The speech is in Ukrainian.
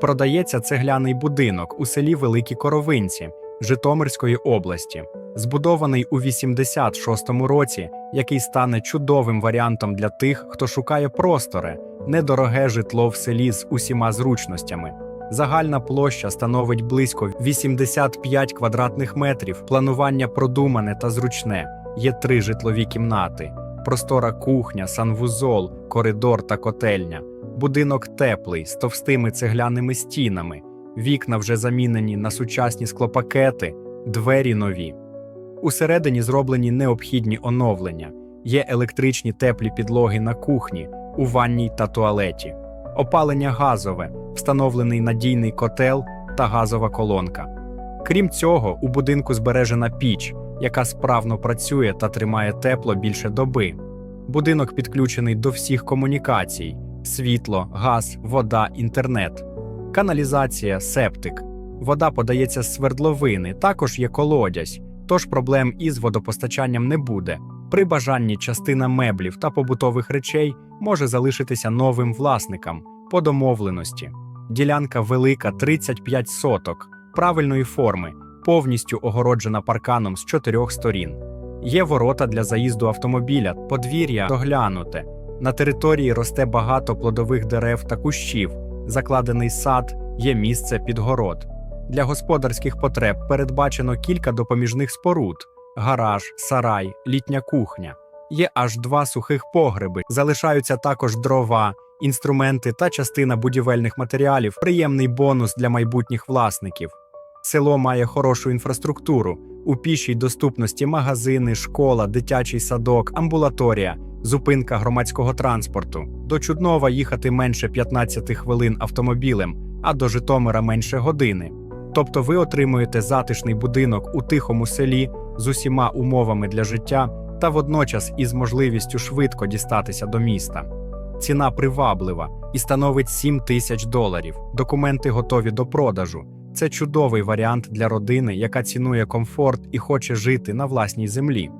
Продається цегляний будинок у селі Великі Коровинці Житомирської області, збудований у 86-му році, який стане чудовим варіантом для тих, хто шукає просторе, недороге житло в селі з усіма зручностями. Загальна площа становить близько 85 квадратних метрів. Планування продумане та зручне. Є три житлові кімнати: простора кухня, санвузол, коридор та котельня. Будинок теплий з товстими цегляними стінами. Вікна вже замінені на сучасні склопакети, двері нові. Усередині зроблені необхідні оновлення. Є електричні теплі підлоги на кухні, у ванній та туалеті, опалення газове, встановлений надійний котел та газова колонка. Крім цього, у будинку збережена піч, яка справно працює та тримає тепло більше доби. Будинок підключений до всіх комунікацій: світло, газ, вода, інтернет, каналізація, септик. Вода подається з свердловини, також є колодязь, тож проблем із водопостачанням не буде. При бажанні частина меблів та побутових речей може залишитися новим власникам по домовленості. Ділянка велика 35 соток, правильної форми, повністю огороджена парканом з чотирьох сторін. Є ворота для заїзду автомобіля, подвір'я доглянуте. На території росте багато плодових дерев та кущів, закладений сад, є місце під город. Для господарських потреб передбачено кілька допоміжних споруд: гараж, сарай, літня кухня. Є аж два сухих погреби. Залишаються також дрова, інструменти та частина будівельних матеріалів. Приємний бонус для майбутніх власників. Село має хорошу інфраструктуру. У пішій доступності магазини, школа, дитячий садок, амбулаторія, зупинка громадського транспорту. До Чуднова їхати менше 15 хвилин автомобілем, а до Житомира менше години. Тобто ви отримуєте затишний будинок у тихому селі з усіма умовами для життя та водночас із можливістю швидко дістатися до міста. Ціна приваблива і становить 7 тисяч доларів. Документи готові до продажу. Це чудовий варіант для родини, яка цінує комфорт і хоче жити на власній землі.